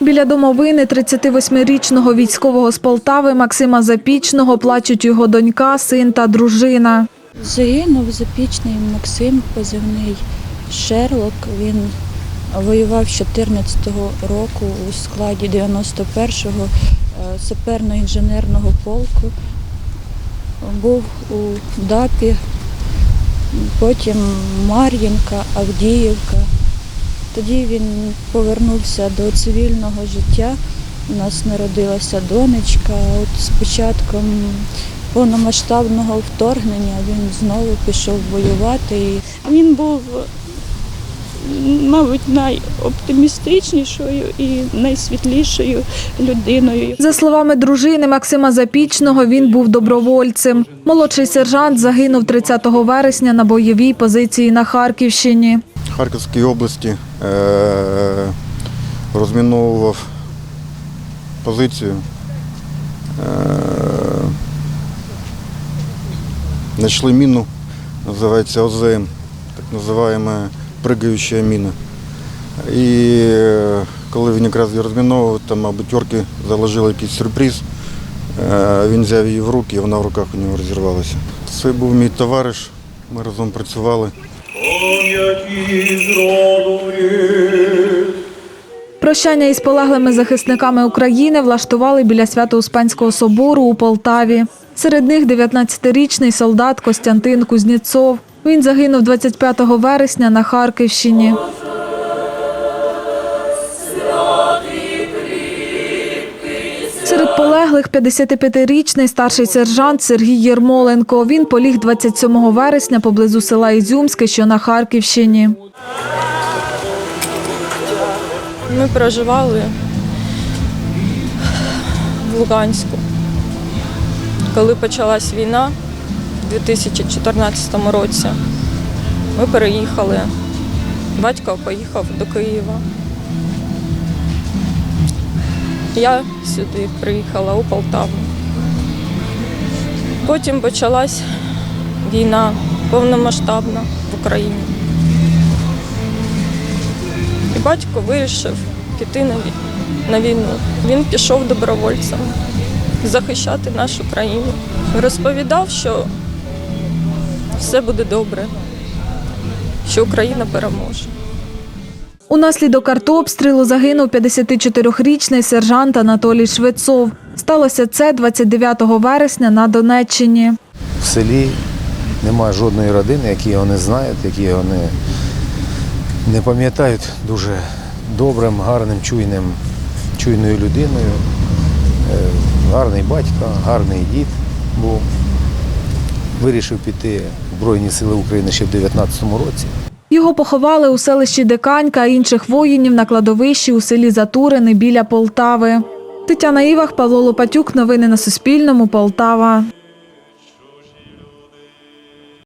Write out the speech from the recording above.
Біля домовини 38-річного військового з Полтави Максима Запічного плачуть його донька, син та дружина. Загинув запічний Максим, позивний Шерлок. Він воював з 14-го року у складі 91-го е, саперно-інженерного полку. Був у ДАПі, потім Мар'їнка, Авдіївка. Тоді він повернувся до цивільного життя. У нас народилася донечка. От з початком повномасштабного вторгнення він знову пішов воювати. Він був, мабуть, найоптимістичнішою і найсвітлішою людиною. За словами дружини Максима Запічного, він був добровольцем. Молодший сержант загинув 30 вересня на бойовій позиції на Харківщині. Харківській області е, розміновував позицію. Е, Знайшли міну, називається ОЗМ, так називаємо пригаюча міна. І е, коли він якраз її розміновував, там, мабуть, орки заложили якийсь сюрприз. Він взяв її в руки, і вона в руках у нього розірвалася. Це був мій товариш, ми разом працювали. Прощання із полеглими захисниками України влаштували біля Свято-Успенського собору у Полтаві. Серед них 19-річний солдат Костянтин Кузнєцов. Він загинув 25 вересня на Харківщині. Полеглих 55-річний старший сержант Сергій Єрмоленко. Він поліг 27 вересня поблизу села Ізюмське, що на Харківщині. Ми проживали в Луганську. Коли почалась війна у 2014 році, ми переїхали. Батько поїхав до Києва. Я сюди приїхала у Полтаву. Потім почалась війна повномасштабна в Україні. І батько вирішив піти на вій- на війну. Він пішов добровольцем захищати нашу країну. Розповідав, що все буде добре, що Україна переможе. Унаслідок артобстрілу загинув 54-річний сержант Анатолій Швецов. Сталося це 29 вересня на Донеччині. в селі немає жодної родини, які його не знають, які його не, не пам'ятають дуже добрим, гарним, чуйним, чуйною людиною. Е, Гарний батько, гарний дід був. Вирішив піти в Збройні Сили України ще в 19-му році. Його поховали у селищі Диканька, а інших воїнів на кладовищі у селі Затурини біля Полтави. Тетяна Івах, Павло Лопатюк. Новини на Суспільному. Полтава.